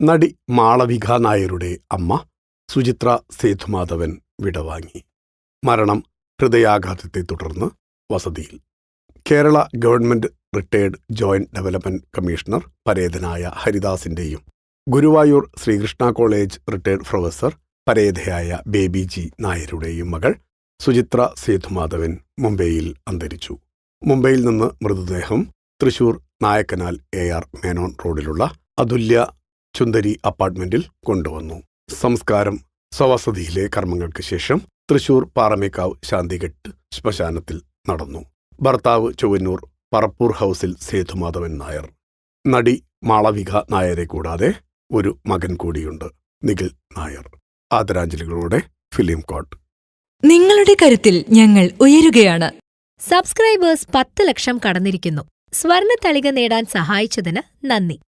നടി മാളവിക നായരുടെ അമ്മ സുചിത്ര സേതുമാധവൻ വിടവാങ്ങി. മരണം ഹൃദയാഘാതത്തെ തുടർന്ന് വസതിയിൽ. Kerala government retired joint development commissioner പരേതനായ ഹരിദാസിന്റെയും Guruvayur Sreekrishna college retired professor പരേതയായ baby G നായരുടെയും മകൾ സുചിത്ര സേതുമാധവൻ മുംബൈയിൽ അന്തരിച്ചു. മുംബൈയിൽ നിന്ന് മൃതദേഹം തൃശൂർ നായക്കനാൽ എ ആർ മേനോൻ റോഡിലുള്ള അതുല്യ ചുന്ദരി അപ്പാർട്ട്മെന്റിൽ കൊണ്ടുവന്നു. സംസ്കാരം സ്വവസതിയിലെ കർമ്മങ്ങൾക്ക് ശേഷം തൃശൂർ പാറമേക്കാവ് ശാന്തിഘട്ട് ശ്മശാനത്തിൽ നടന്നു. ഭർത്താവ് ചൊവ്വന്നൂർ പറപ്പൂർ ഹൗസിൽ സേതുമാധവൻ നായർ. നടി മാളവിക നായരെ കൂടാതെ ഒരു മകൻ കൂടിയുണ്ട് നിഖിൽ നായർ. ആദരാഞ്ജലികളോടെ ഫിലിം കോട്ട്. നിങ്ങളുടെ കരുത്തിൽ ഞങ്ങൾ ഉയരുകയാണ്. സബ്സ്ക്രൈബേഴ്സ് പത്ത് ലക്ഷം കടന്നിരിക്കുന്നു. സ്വർണ തളിക നേടാൻ സഹായിച്ചതിന് നന്ദി.